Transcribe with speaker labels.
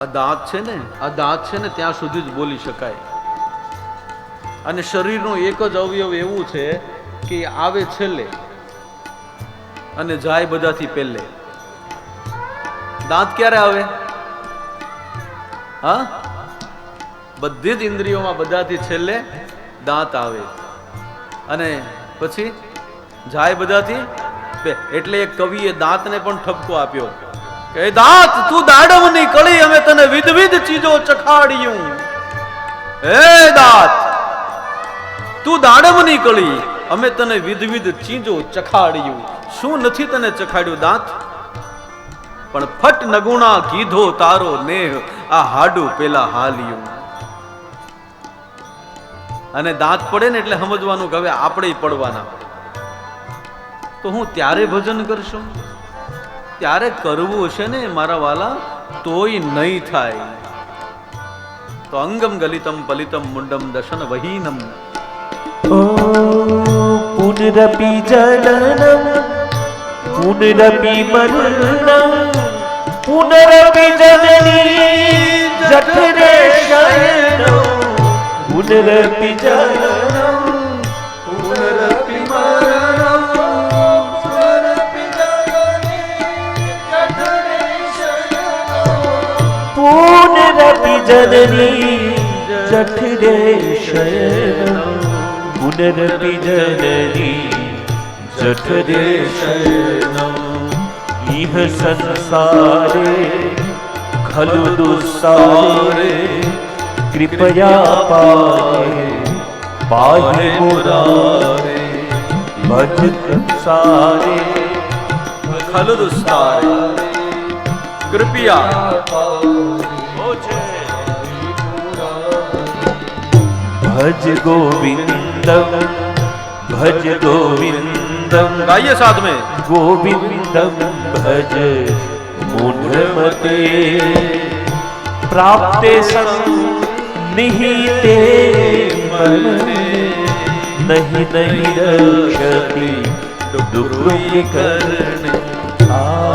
Speaker 1: આ દાંત છે ને આ દાંત છે ને ત્યાં સુધી જ બોલી શકાય. અને શરીરનો એક જ અવયવ એવું છે કે આવે છેલ્લે અને જાય બધાથી પહેલે. દાંત ક્યારે આવે? હા? બધી જ ઇન્દ્રિયોમાં બધાથી છેલ્લે દાંત આવે. અને પછી જાય બધાથી. એટલે એક કવિએ દાંતને પણ ઠપકો આપ્યો. કે દાંત, તું દાડમની કળી વિધવિધ ચીજો ચખાડ્યું. હે દાત, તું દાડમની કળી, અમે તને વિધવિધ ચીજો ચખાડ્યું. શું નથી તને ચખાડ્યું દાંત? પણ ફટ નગુણા કીધો તારો નેહ, આ હાડું પેલા હાલ્યું. અને દાંત પડે ને એટલે સમજવાનું કે હવે આપણે પડવાના. તો હું ત્યારે ભજન કરશું? ત્યારે કરવું હશે ને મારા વાલા? તોય નહીં થાય. તો અંગમ ગલિતમ પલિતમ મુંડમ દશન વહીનમ.
Speaker 2: પુનરપી જલનમ પુનરપી મરણમ, પુનરપી જનની જઠરે શયનમ, પુનરપી જલનમ પૂન રતિ જનની જઠરે શયન પુનરપિ જનની જઠરે શયન ઇહ સંસારે ખલુ દુસારે કૃપયા પાહે પાહે મુરારે ભજત સારે
Speaker 1: ખલુ દુસારે કૃપયા
Speaker 2: ભજ ગોવિંદમ ભજ ગોવિંદમ.
Speaker 1: ગાઈએ સાથ મેં.
Speaker 2: ગોવિંદમ, ભજ મૂઢમતે. પ્રાપ્તે સંનિહિતે મને નહીં નહીં રક્ષતિ દુર્ગુણિ કરણે આ